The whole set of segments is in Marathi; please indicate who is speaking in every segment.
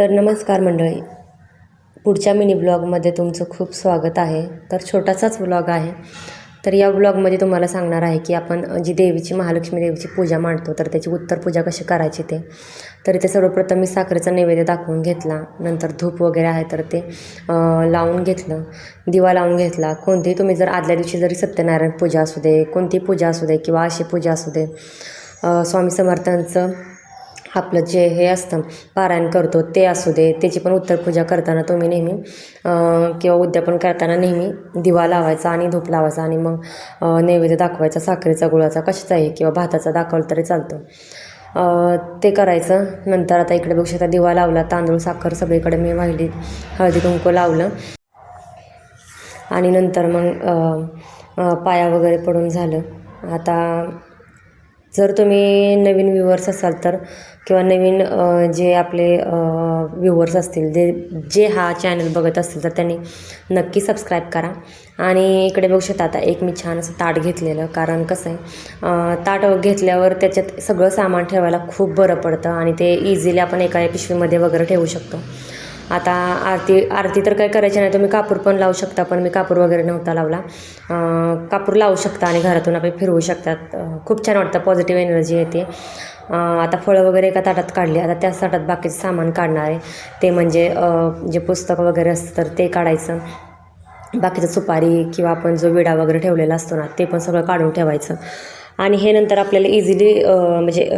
Speaker 1: तर नमस्कार मंडळी. पुढच्या मिनी ब्लॉगमध्ये तुमचं खूप स्वागत आहे. तर छोटासाच ब्लॉग आहे. तर या ब्लॉगमध्ये तुम्हाला सांगणार आहे की आपण जी देवीची महालक्ष्मी देवीची पूजा मांडतो तर त्याची उत्तर पूजा कशी करायची ते. तर इथे सर्वप्रथम मी साखरेचा नैवेद्य दाखवून घेतला. नंतर धूप वगैरे आहे तर ते लावून घेतलं. दिवा लावून घेतला. कोणतीही तुम्ही जर आदल्या दिवशी जरी सत्यनारायण पूजा असू दे कोणतीही पूजा असू दे किंवा अशी पूजा असू दे स्वामी समर्थांचं आपलं जे हे असतं पारायण करतो ते असू दे त्याची पण उत्तर पूजा करताना तुम्ही नेहमी किंवा उद्यापन करताना नेहमी दिवा लावायचा आणि धूप लावायचा आणि मग नैवेद्य दाखवायचा साखरेचा गुळाचा कशाचाही किंवा भाताचा दाखवलं तरी चालतं. ते करायचं. नंतर आता इकडे बघू शकता दिवा लावला तांदूळ साखर सगळीकडे मी वाहिली हळदी कुंकू लावलं. आणि नंतर मग पाया वगैरे पडून झालं. आता जर तुम्ही नवीन व्ह्युअर्स असाल तर किंवा नवीन जे आपले व्ह्युअर्स असतील जे जे हा चॅनल बघत असतील तर त्यांनी नक्की सबस्क्राईब करा. आणि इकडे बघू शकता आता एक मी छान असं ताट घेतलेलं कारण कसं आहे ताट घेतल्यावर त्याच्यात सगळं सामान ठेवायला खूप बरं पडतं आणि ते इझिली आपण एका पिशवीमध्ये वगैरे ठेवू शकतो. आता आरती आरती तर काय करायची नाही. तुम्ही कापूर पण लावू शकता पण मी कापूर वगैरे नव्हता लावला. कापूर लावू शकता आणि घरातून आपण फिरवू शकतात. खूप छान वाटतं पॉझिटिव्ह एनर्जी येते. आता फळं वगैरे एका ताटात काढली आता त्याच ताटात बाकीचं सामान काढणार आहे. ते म्हणजे जे पुस्तक वगैरे असतं तर ते काढायचं. बाकीचं सुपारी किंवा आपण जो विडा वगैरे ठेवलेला असतो ना ते पण सगळं काढून ठेवायचं. आणि हे नंतर आपल्याला इझिली म्हणजे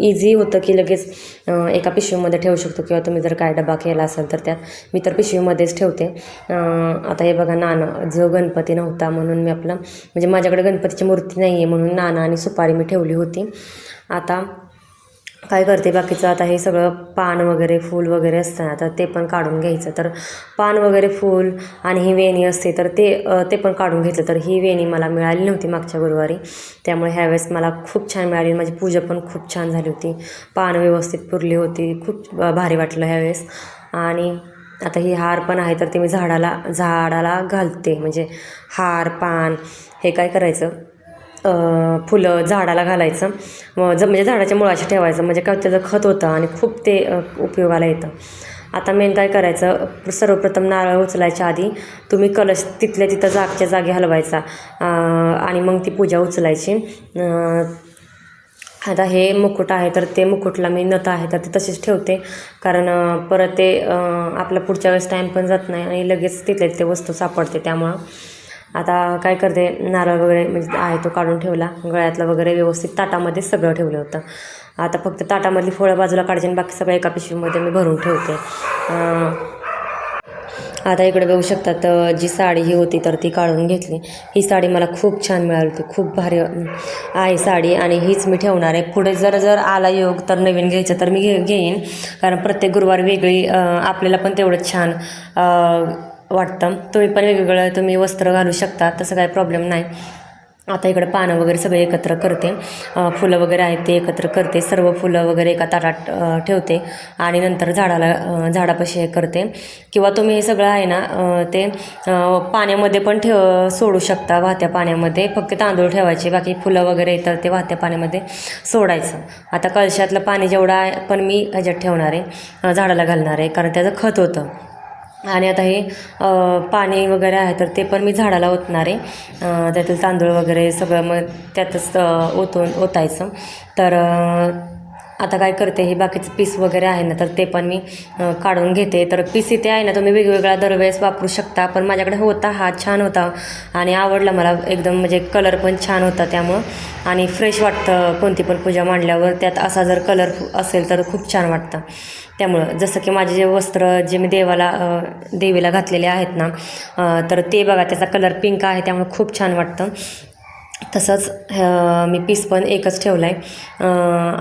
Speaker 1: इझी होतं की लगेच एका पिशवीमध्ये ठेवू शकतो किंवा तुम्ही जर काय डबा केला असेल तर त्यात मी तर पिशवीमध्येच ठेवते. आता हे बघा नाना जो गणपती नव्हता म्हणून मी आपलं म्हणजे माझ्याकडे गणपतीची मूर्ती नाही आहे म्हणून नाना आणि सुपारी मी ठेवली होती. आता काय करते बाकीचं? आता हे सगळं पान वगैरे फूल वगैरे असतं ना तर ते पण काढून घ्यायचं. तर पान वगैरे फूल आणि ही वेणी असते तर ते ते पण काढून घेतलं. तर ही वेणी मला मिळाली नव्हती मागच्या गुरुवारी. त्यामुळे ह्यावेळेस मला खूप छान मिळाली. माझी पूजा पण खूप छान झाली होती. पान व्यवस्थित पुरली होती. खूप भारी वाटलं ह्यावेळेस आणि आता ही हार पण आहे तर ते मी झाडाला झाडाला घालते. म्हणजे हार पान हे काय करायचं? फुलं झाडाला घालायचं. व ज म्हणजे झाडाच्या मुळाशी ठेवायचं. म्हणजे काय त्याचं खत होतं आणि खूप ते उपयोगाला येतं. आता मेन काय करायचं सर्वप्रथम नारळ उचलायच्या आधी तुम्ही कलश तिथल्या तिथं जागच्या जागी हलवायचा. आणि मग ती पूजा उचलायची. आता हे मुकुट आहे तर ते मुकुटला मी नथ आहे तर ते तसेच ठेवते. कारण परत ते अ, आपला पुढच्या वेळेस टाईम पण जात नाही आणि लगेच तिथल्या ते वस्तू सापडते त्यामुळं. आता काय करते नारळ वगैरे म्हणजे आहे तो काढून ठेवला. गळ्यातलं वगैरे व्यवस्थित ताटामध्ये सगळं ठेवलं होतं. आता फक्त ताटामधली फळं बाजूला काढायची आणि बाकी सगळं एका पिशवीमध्ये मी भरून ठेवते. आता इकडे बघू शकतात जी साडी ही होती तर ती काढून घेतली. ही साडी मला खूप छान मिळाली होती. खूप भारी आहे साडी आणि हीच मी ठेवणार आहे. पुढे जर जर आला योग तर नवीन घ्यायचं तर मी घे घेईन. कारण प्रत्येक गुरुवार वेगळी आपल्याला पण तेवढं छान वाटतं. तुम्ही पण वेगवेगळं तुम्ही वस्त्र घालू शकता तसं काही प्रॉब्लेम नाही. आता इकडे पानं वगैरे सगळे एकत्र करते. फुलं वगैरे आहेत ते एकत्र करते. सर्व फुलं वगैरे एका ताटात ठेवते. आणि नंतर झाडाला झाडापाशी हे करते. किंवा तुम्ही हे सगळं आहे ना ते पाण्यामध्ये पण ठेव सोडू शकता वाहत्या पाण्यामध्ये. फक्त तांदूळ ठेवायचे बाकी फुलं वगैरे तर ते वाहत्या पाण्यामध्ये सोडायचं. आता कळशातलं पाणी जेवढं आहे पण मी ह्याच्यात ठेवणार आहे झाडाला घालणार आहे कारण त्याचं खत होतं. आणि आता हे पाणी वगैरे आहे तर ते पण मी झाडाला ओतणार. आहे त्यातील तांदूळ वगैरे सगळं मग त्यातच ओतून ओतायचं. तर आता काय करते हे बाकीचं पीस वगैरे आहे ना तर ते पण मी काढून घेते. तर पीस इथे आहे ना तुम्ही वेगवेगळा दरवेळेस वापरू शकता पण माझ्याकडे होता हा छान होता. आणि आवडला मला एकदम म्हणजे कलर पण छान होता त्यामुळं. आणि फ्रेश वाटतं कोणती पण पूजा मांडल्यावर त्यात असा जर कलर असेल तर खूप छान वाटतं. त्यामुळं जसं की माझे जे वस्त्र जे मी देवाला देवीला घातलेले आहेत ना तर ते बघा त्याचा कलर पिंक आहे त्यामुळे खूप छान वाटतं. तसंच मी पीस पण एकच ठेवला आहे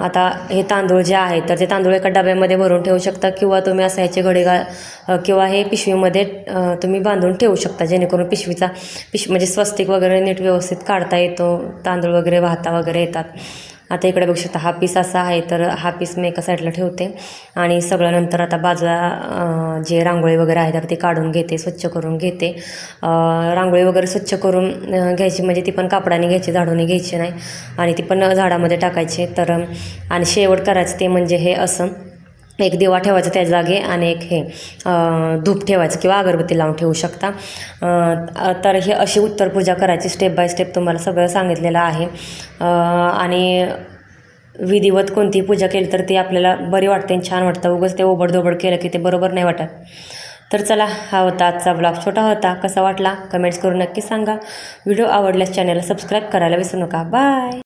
Speaker 1: आता हे तांदूळ जे आहे तर ते तांदूळ एका डब्यामध्ये भरून ठेवू शकता किंवा तुम्ही असं ह्याचे घडे घा किंवा हे पिशवीमध्ये तुम्ही बांधून ठेवू शकता जेणेकरून पिशवीचा पिश म्हणजे स्वस्तिक वगैरे नीट व्यवस्थित काढता येतो तांदूळ वगैरे वाहता वगैरे येतात. आता इकडे बघू शकता हा पीस असा आहे तर हा पीस मी एका साईडला ठेवते. आणि सगळं नंतर आता बाजूला जे रांगोळी वगैरे आहे तर ते काढून घेते स्वच्छ करून घेते. रांगोळी वगैरे स्वच्छ करून घ्यायची म्हणजे ती पण कापडाने घ्यायची झाडूने घ्यायची नाही. आणि ती पण झाडामध्ये टाकायची. तर आणि शेवट करायचं ते म्हणजे हे असं. एक दिवा ठेवायचा त्या जागे आणि एक हे धूप ठेवायचं किंवा अगरबत्ती लावून ठेवू शकता. तर हे अशी उत्तर पूजा करायची स्टेप बाय स्टेप तुम्हाला सगळं सांगितलेलं आहे. आणि विधिवत कोणतीही पूजा केली तर ती आपल्याला बरी वाटते आणि छान वाटतं. उगंच ते ओबडधोबड केलं की ते बरोबर नाही वाटत. तर चला हा होता आजचा ब्लॉग छोटा होता कसा वाटला? कमेंट्स करून नक्की सांगा. व्हिडिओ आवडल्यास चॅनलला सबस्क्राईब करायला विसरू नका. बाय